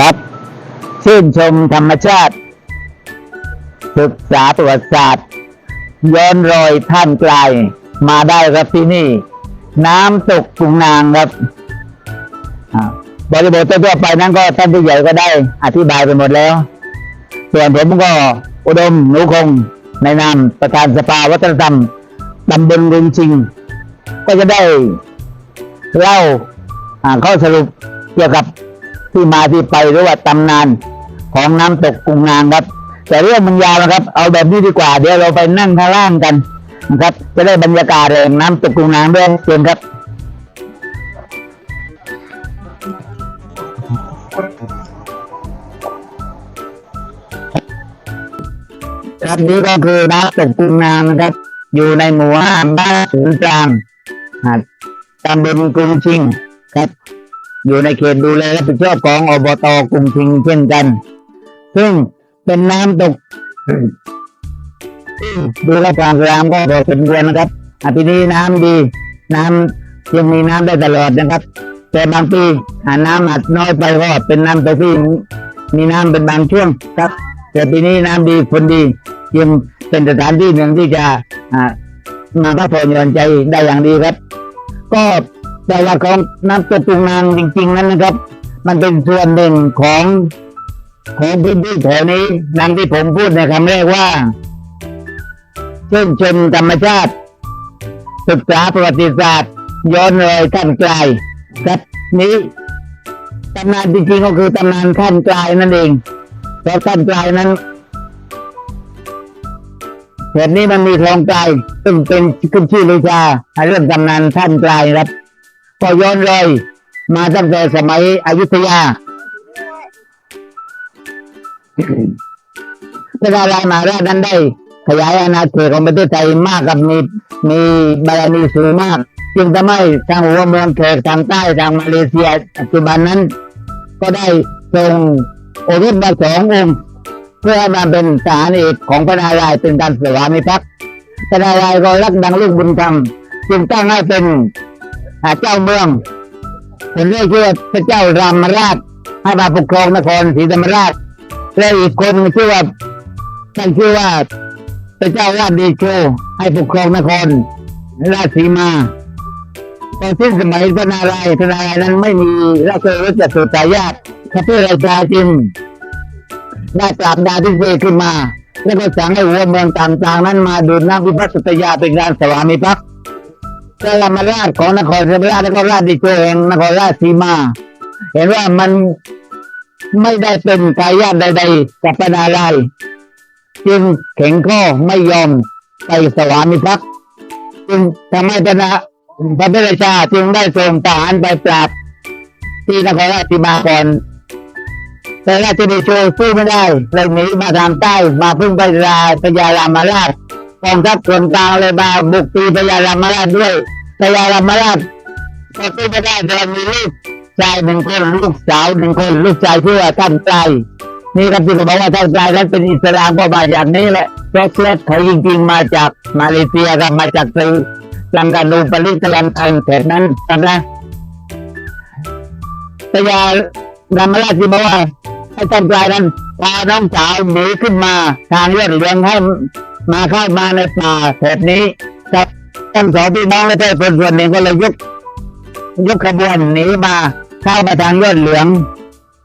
ครับชื่นชมธรรมชาติ ศึกษาประวัติศาสตร์ ย้อนรอยท่านไกลมาได้ครับที่นี่ น้ำตกปุงนางครับบริบททั่วไปนั้นก็ท่านผู้ใหญ่ก็ได้อธิบายไปหมดแล้ว ส่วนผมก็อุดมหนูคงในนามประธานสภาวัฒนธรรมตำบลรุงชิง ก็จะได้เล่าอ่าข้อสรุปเกี่ยวกับ ที่มาที่ไปหรือว่าตำนานของน้ำตกกุงนางครับ แต่เรื่องมันยาวนะครับ เอาแบบนี้ดีกว่าเดี๋ยวเราไปนั่งข้างล่างกันนะครับ จะได้บรรยากาศแห่งน้ำตกกุงนางด้วยเชิญครับครับนี้ก็คือน้ำตกกุงนางนะครับ อยู่ในหมู่ห้าบ้านศูนย์กลางตำบลกรุงชิงครับ อยู่ในเขตดูแลรับผิดชอบของอบตกรุงชิงเช่นกัน ซึ่งเป็นน้ำตกดูแลความสะอาดก็พอสมควรนะครับอาปีนี้น้ำดี น้ำยังมีน้ำได้ตลอดนะครับ แต่บางปีหาน้ำอาจน้อยไปก็เป็นน้ำตกที่มีน้ำเป็นบางช่วงครับ แต่ปีนี้น้ำดีฝนดียังเป็นสถานที่หนึ่งที่จะมาพักผ่อนหย่อนใจได้อย่างดีครับ ก็ แต่ละของน้ำตกตุงนางจริง ๆ นั้นนะครับ มันเป็นส่วนหนึ่งของของพื้นที่แถวนี้ดังที่ผมพูดในคำแรกว่าเช่นชมธรรมชาติ ศึกษาประวัติศาสตร์ ย้อนรอยท่านไกลครับนี้ตำนานจริงๆก็คือตำนานท่านไกลนั่นเองเพราะท่านไกลนั้นเหตุนี้มันมีคลองไกลซึ่งเป็นขึ้นชื่อลือชาเรื่องตำนานท่านไกลครับ ก็ย้อนรอยมาตั้งแต่สมัยอยุธยาพระราชามาราชนั้นได้ ขยายอาณาเขตของประเทศไทยมากกับมีมีบารมีสูงมาก จึงทำให้ทางหัวเมืองแขกทางใต้ทางมาเลเซียปัจจุบันนั้น ก็ได้ส่งโอรสมาสององค์เพื่อมาเป็นสานเอกของพระนารายณ์เป็นการสวามิภักดิ์พระนารายณ์ก็รักดังลูกบุญธรรมจึงตั้งให้เป็น เจ้าเมืองคนเรียกชื่อว่าพระเจ้ารามราชให้มาปกครองนครศรีธรรมราชและอีกคนชื่อว่าท่านชื่อว่าพระเจ้าราชเดโชให้ปกครองนครราชสีมาตอนสิ้นสมัยพระนารายณ์พระนารายณ์นั้นไม่มีราชรถจัตุตายาตพระพื่อราชาจึงได้ปราบดาพิเศษขึ้นมา แล้วก็สั่งให้หัวเมืองต่างๆ นั้นมาดูน้ำพิพัฒน์สยาเป็นการสวามิภักดิ์ พระรามราชของนครศรีธรรมราชและก็ราชดิโชแห่งนครราชสีมา เห็นว่ามันไม่ได้เป็นทายาใดๆกับพระนารายจึงแข็งข้อไม่ยอมไปสวามิภักดิ์จึงทำให้พระนาพระเทราชาจึงได้ส่งทหารไปปราบ ที่นครราชสีมาก่อนแต่ราชดิโชสู้ไม่ได้เลยหนีมาทางใต้มาพึ่งพระราพญารามาราช กองทัพส่วนกลางเลยมาบุกตีพญารามาราชด้วยพญารามาราชก็สู้ไม่ได้แต่มีลูกชายหนึ่งคนลูกสาวหนึ่งคนลูกชายชื่อว่าท่านใจนี่ครับที่เขาบอกว่าท่านใจนั้นเป็นอิสลามก็มาจากนี้แหละแจ็คเลสเขาจริงๆมาจากมาเลเซียครับมาจากซีลังกานูปาริสลันตันแถบนั้นนะพญารามราชที่บอกว่าให้ท่านปลนั้นพาน้องสาวหนีขึ้นมาทางเลือดเรืองให้ มาเข้ามาในป่าแถบนี้ครับทั้งสองพี่น้องและเทพส่วนหนึ่งก็เลยยกยกขบวนหนีมาเข้ามาทางยอดเหลือง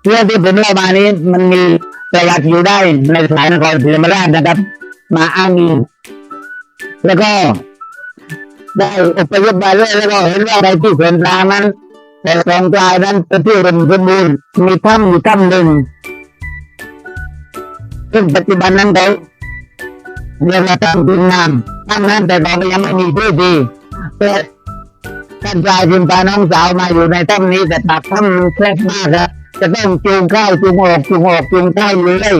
เรื่องที่ผมเล่ามานี้มันมีประวัติอยู่ได้ในสายนครศรีธรรมราชนะครับ มาอ้างอิงแล้วก็ได้อพยพมาเรื่อยแล้วก็เห็นว่าในที่ส่วนกลางนั้นแต่ตรงกลางนั้นเป็นที่รมสมบูรณ์มีถ้ำอยู่ถ้ำหนึ่งซึ่งปัจจุบันนั้นเขา เรียกว่าถ้ำดินน้ำถ้ำนั้นแต่ตอนนี้ยังไม่มีพื้นที่แต่ท่านชายจึงพาน้องสาวมาอยู่ในถ้ำนี้แต่ปากถ้ำมันแคบมากครับจะต้องจูงเข้าจูงออกจูงออกจูงเข้าอยู่เลย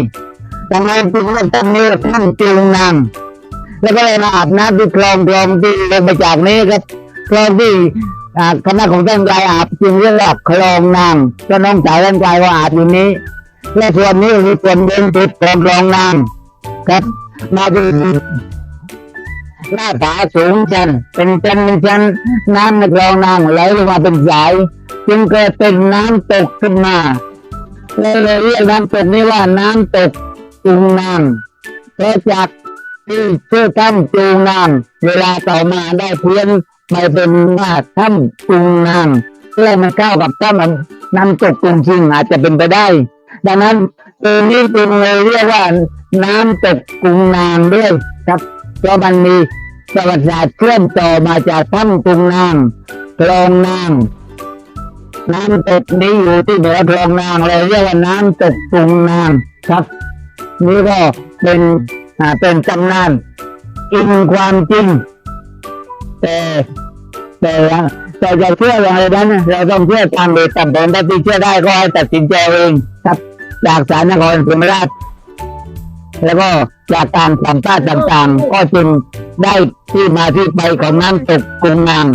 ดังนั้นจึงเรียกถ้ำนี้ถ้ำจูงน้ำแล้วก็เลยมาอาบน้ำที่คลองคลองที่ลงมาจากนี้ครับคลองที่คณะของท่านกายอาบจึงเรียกว่าคลองนางก็น้องสาวท่านกายว่าอาบอยู่นี้ และส่วนนี้คือส่วนเดินติดคลองนางครับ มาดูหน้าผาสูงชันเป็นชันเป็นชันน้ำในคลองนางไหลลงมาเป็นสาย จึงเกิดเป็นน้ำตกขึ้นมาเลยเรียกน้ำตกนี้ว่าน้ำตกจุงนางเพราะจากที่ชื่อถ้ำจุงนางเวลาต่อมาได้เพี้ยนไปเป็นว่าถ้ำจุงนางเพื่อมันเข้ากับถ้ำน้ำตกจุงชิงอาจจะเป็นไปได้ ดังนั้น ตรงนี้จึงเลยเรียกว่าน้ำตกกุงนางด้วยครับเพราะมันมีประวัติศาสตร์เชื่อมต่อมาจากถ้ำกุงนางคลองนางน้ำตกนี้อยู่ที่เหนือคลองนางเลยเรียกว่าน้ำตกกุงนางครับ นี่ก็เป็นอ่าเป็นตำนานอิงความจริง แต่แต่แต่จะเชื่ออย่างไรนั้นเราต้องเชื่อตามเหตุตามผลถ้าที่เชื่อได้ก็ให้ตัดสินใจเอง จากสารนครศรีธรรมราชแล้วก็จากการสัมภาษณ์ต่างๆ ก็จึงได้ที่มาที่ไปของน้ำตกกุงนาม